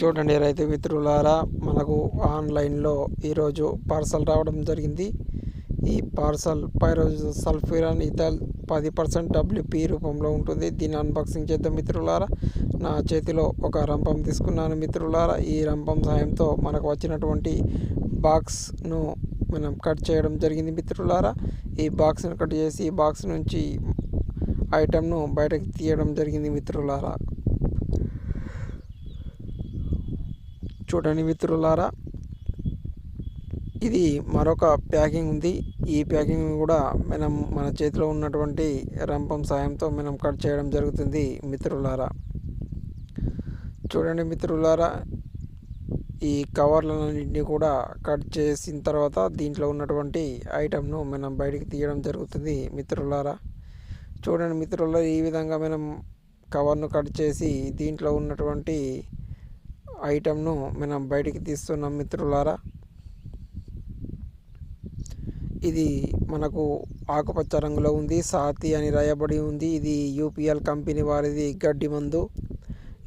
చూడండి రైతు మిత్రులారా మనకు ఆన్లైన్లో ఈరోజు పార్సల్ రావడం జరిగింది. ఈ పార్సల్ పైరోజు సల్ఫ్యూరాన్ ఇథల్ పది పర్సెంట్ డబ్ల్యూపీ రూపంలో ఉంటుంది. దీన్ని అన్బాక్సింగ్ చేద్దాం మిత్రులారా. నా చేతిలో ఒక రంపం తీసుకున్నాను మిత్రులారా. ఈ రంపం సాయంతో మనకు వచ్చినటువంటి బాక్స్ను మనం కట్ చేయడం జరిగింది మిత్రులారా. ఈ బాక్స్ను కట్ చేసి ఈ బాక్స్ నుంచి ఐటెంను బయటకు తీయడం జరిగింది మిత్రులారా. చూడండి మిత్రులారా. ఇది మరొక ప్యాకింగ్ ఉంది. ఈ ప్యాకింగ్ కూడా మనం మన చేతిలో ఉన్నటువంటి రంపం సాయంతో మనం కట్ చేయడం జరుగుతుంది మిత్రులారా. చూడండి మిత్రులారా ఈ కవర్లన్నింటినీ కూడా కట్ చేసిన తర్వాత దీంట్లో ఉన్నటువంటి ఐటమ్ను మనం బయటికి తీయడం జరుగుతుంది మిత్రులారా. చూడండి మిత్రులారా ఈ విధంగా మనం కవర్ను కట్ చేసి దీంట్లో ఉన్నటువంటి ఐటమ్ను మనం బయటికి తీస్తున్నాం మిత్రులారా. ఇది మనకు ఆకుపచ్చ రంగులో ఉంది సాతి అని రాయబడి ఉంది. ఇది యూపీఎల్ కంపెనీ వారిది గడ్డి మందు.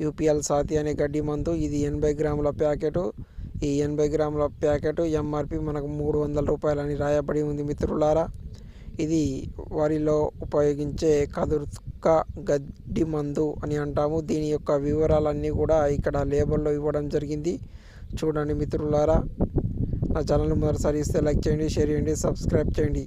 యూపీఎల్ సాతి అనే గడ్డి మందు ఇది ఎనభై గ్రాముల ప్యాకెట్. ఈ ఎనభై గ్రాముల ప్యాకెట్ ఎంఆర్పి మనకు మూడు వందల రూపాయలని రాయబడి ఉంది మిత్రులారా. ఇది వరిలో ఉపయోగించే కదుర్క గడ్డి మందు అని అంటాము. దీని యొక్క వివరాలన్నీ కూడా ఇక్కడ లేబుల్లో ఇవ్వడం జరిగింది. చూడండి మిత్రులారా. నా ఛానల్ మరోసారి ఇస్తే లైక్ చేయండి షేర్ చేయండి సబ్స్క్రైబ్ చేయండి.